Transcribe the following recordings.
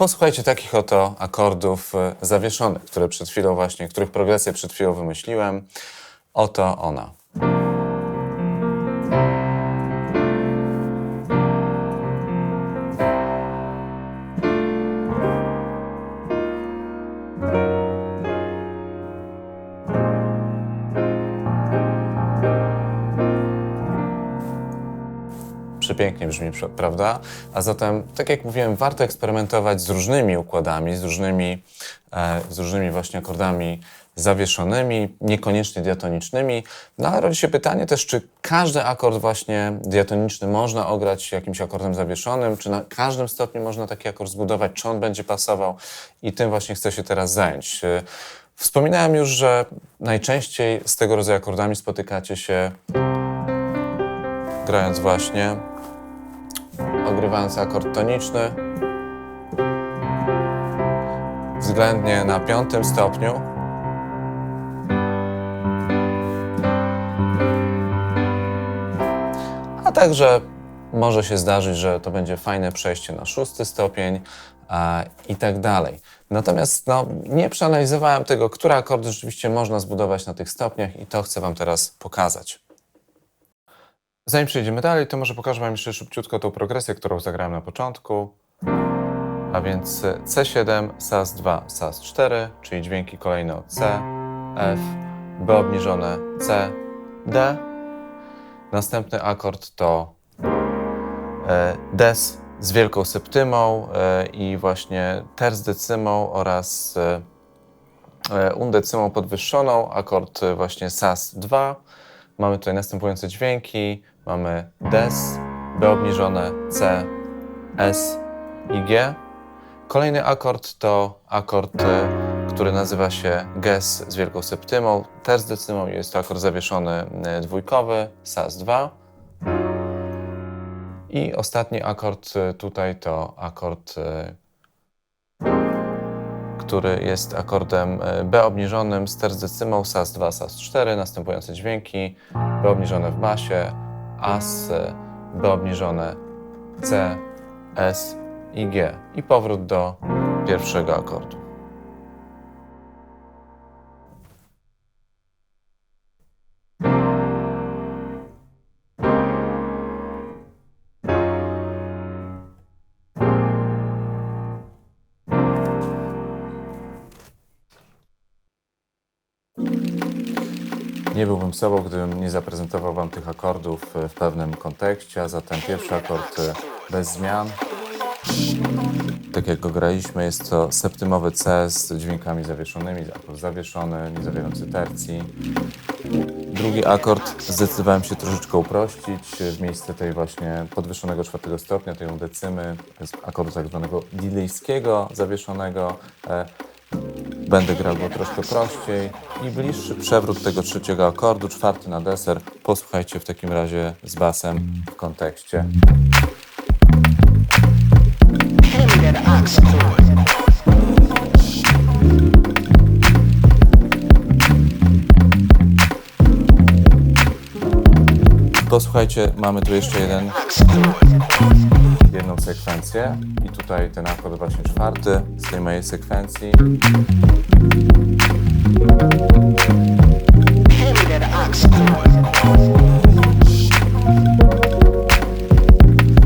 Posłuchajcie takich oto akordów e, zawieszonych, które przed chwilą właśnie, których progresję przed chwilą wymyśliłem. Oto ona. Brzmi, pra- prawda? A zatem, tak jak mówiłem, warto eksperymentować z różnymi układami, z różnymi, e, z różnymi właśnie akordami zawieszonymi, niekoniecznie diatonicznymi. No ale rodzi się pytanie też, czy każdy akord właśnie diatoniczny można ograć jakimś akordem zawieszonym, czy na każdym stopniu można taki akord zbudować, czy on będzie pasował i tym właśnie chcę się teraz zająć. E, Wspominałem już, że najczęściej z tego rodzaju akordami spotykacie się grając właśnie, ogrywając akord toniczny, względnie na piątym stopniu. A także może się zdarzyć, że to będzie fajne przejście na szósty stopień a, i tak dalej. Natomiast no, nie przeanalizowałem tego, które akordy rzeczywiście można zbudować na tych stopniach i to chcę Wam teraz pokazać. Zanim przejdziemy dalej, to może pokażę Wam jeszcze szybciutko tą progresję, którą zagrałem na początku. A więc e, C7, SAS2, SAS4, czyli dźwięki kolejne od C, F, B obniżone, C, D. Następny akord to e, Des z wielką septymą e, i właśnie terc decymą oraz e, undecymą podwyższoną, akord właśnie SAS2. Mamy tutaj następujące dźwięki. Mamy Des, B obniżone, C, S i G. Kolejny akord to akord, e, który nazywa się Ges z wielką septymą, terc decymą i jest to akord zawieszony e, dwójkowy, SAS2. I ostatni akord e, tutaj to akord który jest akordem e, B obniżonym z terc decymą, SAS2, SAS4, następujące dźwięki, B obniżone w basie, AS, B obniżone, C, S i G. I powrót do pierwszego akordu. Nie byłbym sobą, gdybym nie zaprezentował Wam tych akordów e, w pewnym kontekście, a zatem pierwszy akord e, bez zmian. Tak jak go graliśmy, jest to septymowy C z dźwiękami zawieszonymi, akord zawieszony, nie zawierający tercji. Drugi akord zdecydowałem się troszeczkę uprościć. W miejsce tej właśnie podwyższonego czwartego stopnia, tej decymy, akordu tak zwanego delayskiego zawieszonego. Będę grał go troszkę prościej i bliższy przewrót tego trzeciego akordu, czwarty na deser. Posłuchajcie w takim razie z basem w kontekście. Posłuchajcie, mamy tu jeszcze jeden. Jedną sekwencję. I tutaj ten akord właśnie czwarty z tej mojej sekwencji.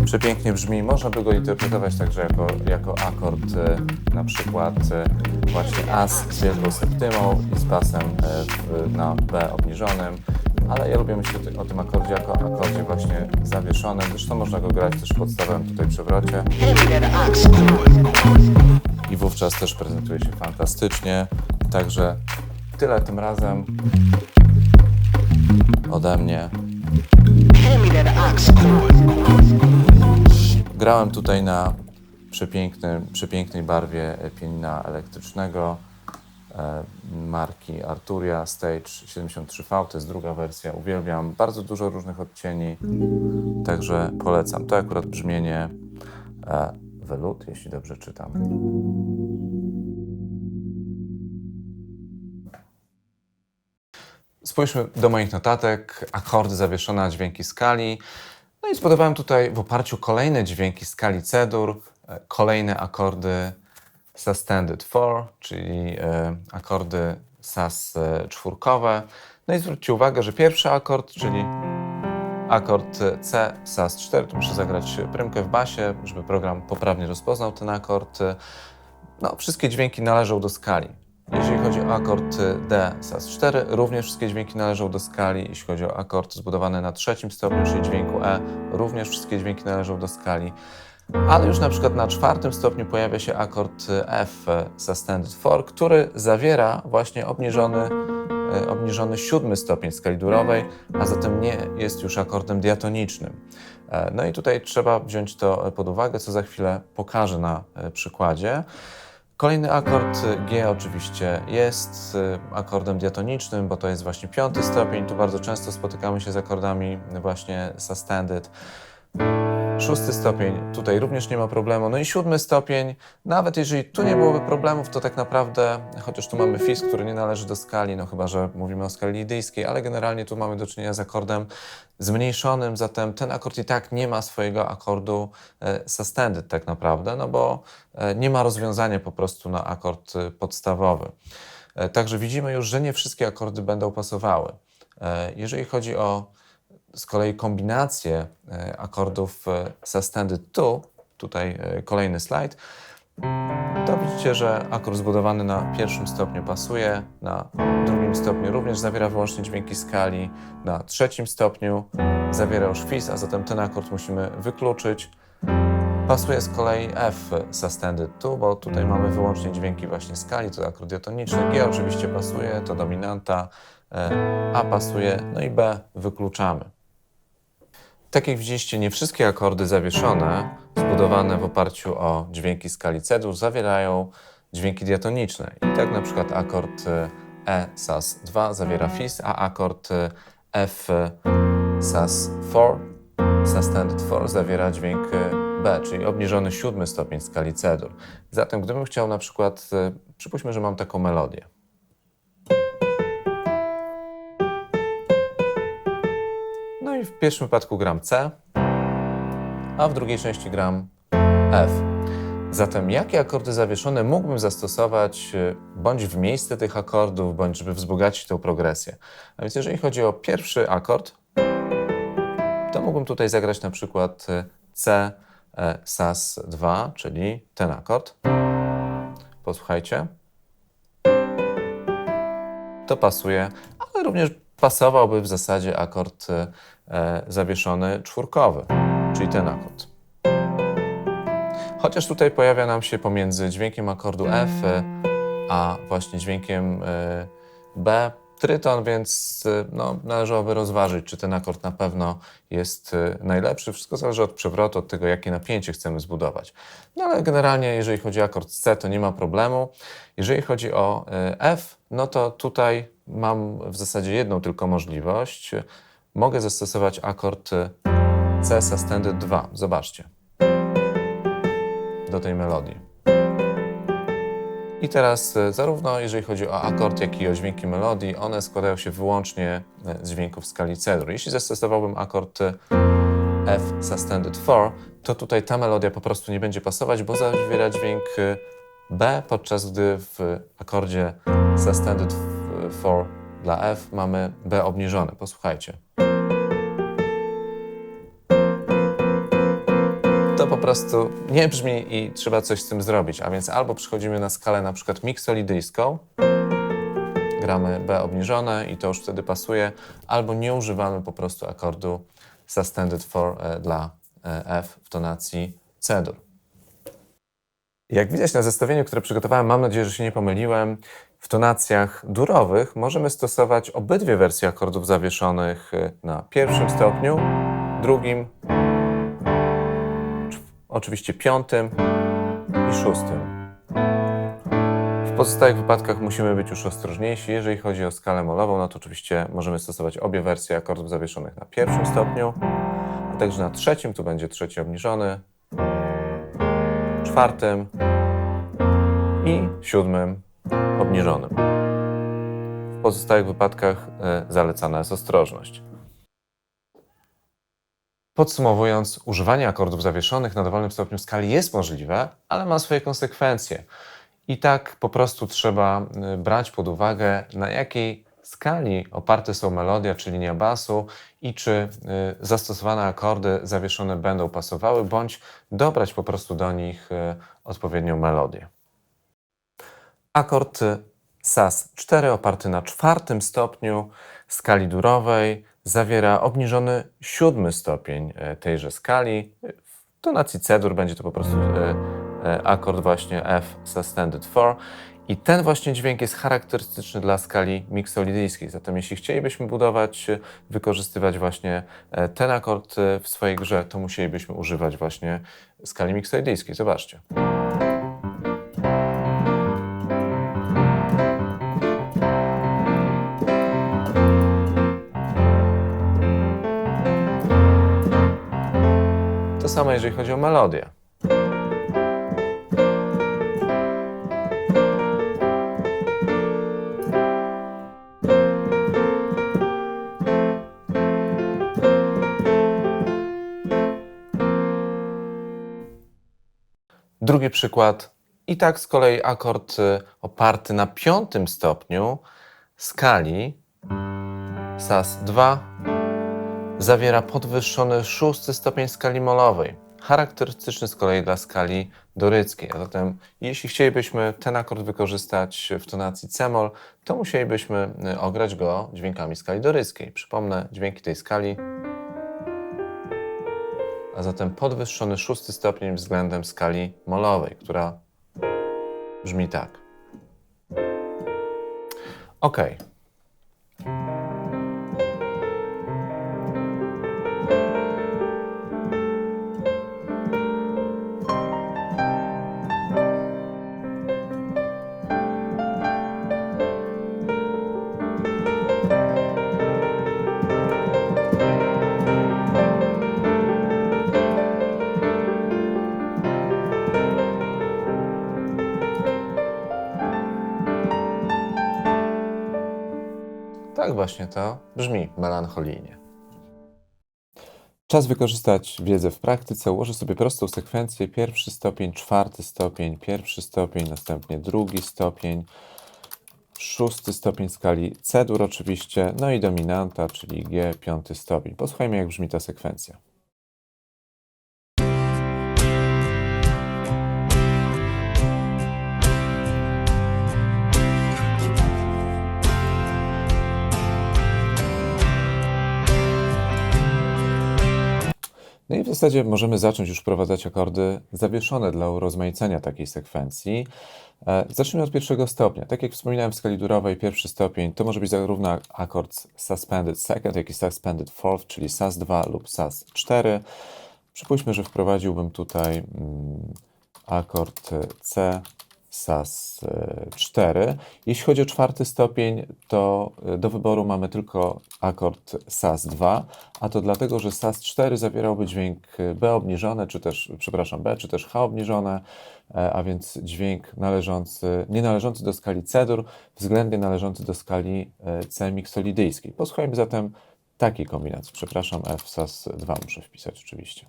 Przepięknie brzmi, można by go interpretować także jako, jako akord e, na przykład e, właśnie As z wielką septymą i z basem e, na B obniżonym, ale ja lubię myśleć o ty- o tym akordzie jako akordzie właśnie zawieszonym, zresztą można go grać też podstawowym tutaj przewrocie. I wówczas też prezentuje się fantastycznie, także tyle tym razem ode mnie. Grałem tutaj na przepięknej barwie pianina elektrycznego marki Arturia Stage 73V. To jest druga wersja. Uwielbiam. Bardzo dużo różnych odcieni, także polecam. To akurat brzmienie e, Velut, jeśli dobrze czytam. Spójrzmy do moich notatek. Akordy zawieszone dźwięki skali. No i zbudowałem tutaj w oparciu o kolejne dźwięki skali C-dur, e, kolejne akordy Suspended 4, czyli e, akordy sus e, czwórkowe. No i zwróćcie uwagę, że pierwszy akord, czyli akord C sus 4, tu muszę zagrać prymkę w basie, żeby program poprawnie rozpoznał ten akord. No, wszystkie dźwięki należą do skali. Jeśli chodzi o akord D sus 4, również wszystkie dźwięki należą do skali. Jeśli chodzi o akord zbudowany na trzecim stopniu, czyli dźwięku E, również wszystkie dźwięki należą do skali. Ale już na przykład na czwartym stopniu pojawia się akord F Suspended 4, który zawiera właśnie obniżony, e, obniżony siódmy stopień skali durowej, a zatem nie jest już akordem diatonicznym. E, No i tutaj trzeba wziąć to pod uwagę, co za chwilę pokażę na e, przykładzie. Kolejny akord G oczywiście jest y, akordem diatonicznym, bo to jest właśnie piąty stopień. Tu bardzo często spotykamy się z akordami właśnie suspended. Szósty stopień, tutaj również nie ma problemu. No i siódmy stopień, nawet jeżeli tu nie byłoby problemów, to tak naprawdę, chociaż tu mamy fis, który nie należy do skali, no chyba, że mówimy o skali lidyjskiej, ale generalnie tu mamy do czynienia z akordem zmniejszonym, zatem ten akord i tak nie ma swojego akordu e, suspended tak naprawdę, no bo e, nie ma rozwiązania po prostu na akord e, podstawowy. Także widzimy już, że nie wszystkie akordy będą pasowały. Jeżeli chodzi o z kolei kombinację e, akordów e, suspended tu, tutaj e, kolejny slajd, to widzicie, że akord zbudowany na pierwszym stopniu pasuje, na drugim stopniu również zawiera wyłącznie dźwięki skali, na trzecim stopniu zawiera już fis, a zatem ten akord musimy wykluczyć. Pasuje z kolei F suspended tu, bo tutaj mamy wyłącznie dźwięki właśnie skali, to akord diatoniczny. G oczywiście pasuje, to dominanta, A pasuje, no i B wykluczamy. Tak jak widzieliście, nie wszystkie akordy zawieszone, zbudowane w oparciu o dźwięki skali C-dur, zawierają dźwięki diatoniczne. I tak na przykład akord e, sus 2 zawiera fis, a akord e, F sus 4, suspended 4 zawiera dźwięk e, B, czyli obniżony siódmy stopień skali C-dur. Zatem gdybym chciał na przykład, e, przypuśćmy, że mam taką melodię. W pierwszym wypadku gram C, a w drugiej części gram F. Zatem jakie akordy zawieszone mógłbym zastosować y, bądź w miejsce tych akordów, bądź żeby wzbogacić tę progresję? A więc jeżeli chodzi o pierwszy akord, to mógłbym tutaj zagrać na przykład y, C e, sus 2, czyli ten akord. Posłuchajcie. To pasuje, ale również pasowałby w zasadzie akord e, zawieszony czwórkowy, czyli ten akord. Chociaż tutaj pojawia nam się pomiędzy dźwiękiem akordu F e, a właśnie dźwiękiem e, B tryton, więc e, no, należałoby rozważyć, czy ten akord na pewno jest e, najlepszy. Wszystko zależy od przewrotu, od tego, jakie napięcie chcemy zbudować. No ale generalnie, jeżeli chodzi o akord C, to nie ma problemu. Jeżeli chodzi o e, F, no to tutaj mam w zasadzie jedną tylko możliwość. Mogę zastosować akord C suspended 2. Zobaczcie do tej melodii. I teraz e, zarówno jeżeli chodzi o akord, jak i o dźwięki melodii, one składają się wyłącznie e, z dźwięków skali C-dur. Jeśli zastosowałbym akord e, F suspended 4, to tutaj ta melodia po prostu nie będzie pasować, bo zawiera dźwięk B, podczas gdy w akordzie suspended 4 dla F mamy B obniżone. Posłuchajcie. to po prostu nie brzmi i trzeba coś z tym zrobić. A więc albo przechodzimy na skalę na przykład miksolidyjską, gramy B obniżone i to już wtedy pasuje, albo nie używamy po prostu akordu suspended 4 e, dla e, F w tonacji C-dur. Jak widać na zestawieniu, które przygotowałem, mam nadzieję, że się nie pomyliłem, w tonacjach durowych możemy stosować obydwie wersje akordów zawieszonych e, na pierwszym stopniu, drugim oczywiście piątym i szóstym. W pozostałych wypadkach musimy być już ostrożniejsi. Jeżeli chodzi o skalę molową, no to oczywiście możemy stosować obie wersje akordów zawieszonych na pierwszym stopniu, a także na trzecim, tu będzie trzeci obniżony, czwartym i siódmym obniżonym. W pozostałych wypadkach e, zalecana jest ostrożność. Podsumowując, używanie akordów zawieszonych na dowolnym stopniu skali jest możliwe, ale ma swoje konsekwencje. I tak po prostu trzeba y, brać pod uwagę, na jakiej skali oparte są melodia czy linia basu i czy y, zastosowane akordy zawieszone będą pasowały, bądź dobrać po prostu do nich odpowiednią melodię. Akord y, SAS4 oparty na czwartym stopniu skali durowej zawiera obniżony siódmy stopień e, tejże skali. W tonacji C-dur będzie to po prostu e, e, akord właśnie F suspended 4 i ten właśnie dźwięk jest charakterystyczny dla skali miksolidyjskiej. Zatem jeśli chcielibyśmy budować, wykorzystywać właśnie ten akord w swojej grze, to musielibyśmy używać właśnie skali miksolidyjskiej. Zobaczcie. To samo jeżeli chodzi o melodię. Drugi przykład. I tak z kolei akord y, oparty na piątym stopniu skali SAS2 zawiera podwyższony szósty stopień skali molowej, charakterystyczny z kolei dla skali doryckiej. A zatem, jeśli chcielibyśmy ten akord wykorzystać w tonacji c-moll, to musielibyśmy y, ograć go dźwiękami skali doryckiej. Przypomnę, dźwięki tej skali, a zatem podwyższony szósty stopień względem skali molowej, która brzmi tak. Ok. Tak właśnie to brzmi melancholijnie. Czas wykorzystać wiedzę w praktyce. Ułożę sobie prostą sekwencję. Pierwszy stopień, czwarty stopień, pierwszy stopień, następnie drugi stopień, szósty stopień skali C-dur oczywiście, no i dominanta, czyli G, piąty stopień. Posłuchajmy, jak brzmi ta sekwencja. Zasadzie możemy zacząć już wprowadzać akordy zawieszone dla urozmaicenia takiej sekwencji. E, Zacznijmy od pierwszego stopnia. Tak jak wspominałem w skali durowej, pierwszy stopień to może być zarówno akord suspended second, jak i suspended fourth, czyli sus2 lub sus4. Przypuśćmy, że wprowadziłbym tutaj mm, akord C SAS4. Jeśli chodzi o czwarty stopień, to y, do wyboru mamy tylko akord SAS2, a to dlatego, że SAS4 zawierałby dźwięk y, B obniżone, czy też, przepraszam, B, czy też H obniżone, e, a więc dźwięk należący, nie należący do skali C-dur, względnie należący do skali e, C miksolidyjskiej. Posłuchajmy zatem takiej kombinacji. Przepraszam, F SAS2 muszę wpisać oczywiście.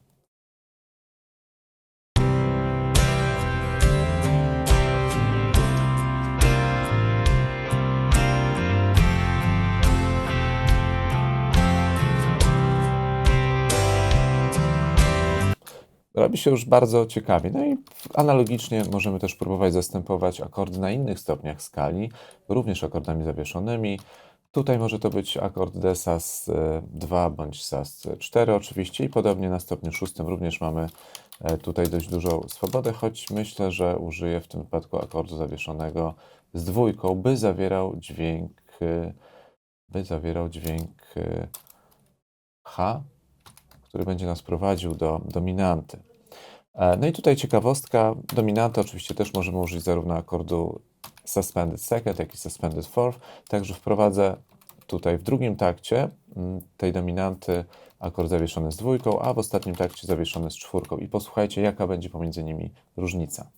Robi się już bardzo ciekawie. No i analogicznie możemy też próbować zastępować akordy na innych stopniach skali, również akordami zawieszonymi. Tutaj może to być akord D Sas 2 bądź Sas 4 oczywiście i podobnie na stopniu szóstym również mamy e, tutaj dość dużą swobodę, choć myślę, że użyję w tym wypadku akordu zawieszonego z dwójką, by zawierał dźwięk, e, by zawierał dźwięk e, H, który będzie nas prowadził do dominanty. E, No i tutaj ciekawostka, dominanta oczywiście też możemy użyć zarówno akordu suspended second, jak i suspended fourth, także wprowadzę tutaj w drugim takcie mm, tej dominanty akord zawieszony z dwójką, a w ostatnim takcie zawieszony z czwórką i posłuchajcie jaka będzie pomiędzy nimi różnica.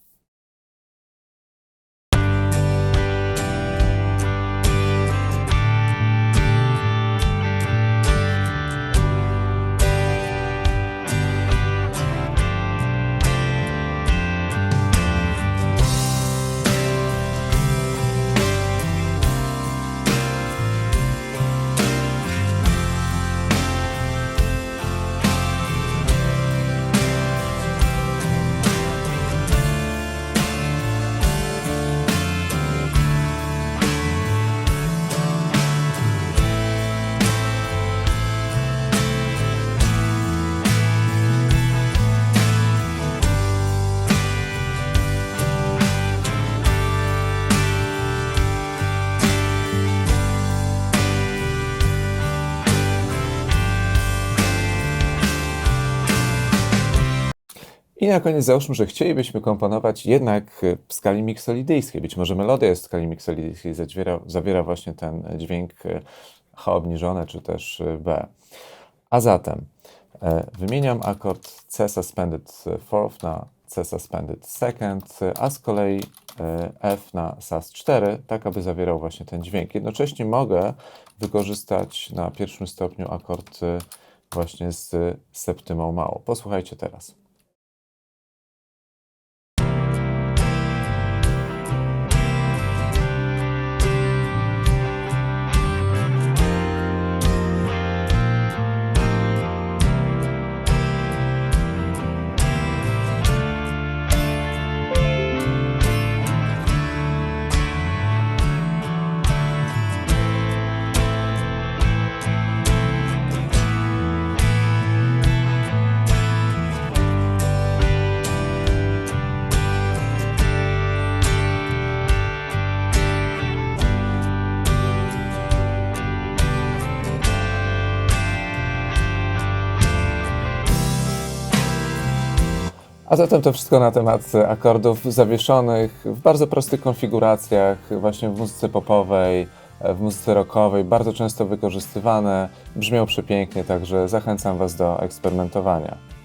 I na koniec załóżmy, że chcielibyśmy komponować jednak w skali miksolidyjskiej. Być może melodia jest w skali miksolidyjskiej, zawiera, zawiera właśnie ten dźwięk H obniżone czy też B. A zatem e, wymieniam akord C suspended fourth na C suspended second, a z kolei e, F na sus4, tak aby zawierał właśnie ten dźwięk. Jednocześnie mogę wykorzystać na pierwszym stopniu akord y, właśnie z septymą małą. Posłuchajcie teraz. Zatem to wszystko na temat akordów zawieszonych w bardzo prostych konfiguracjach, właśnie w muzyce popowej, w muzyce rockowej, bardzo często wykorzystywane. Brzmią przepięknie, także zachęcam Was do eksperymentowania.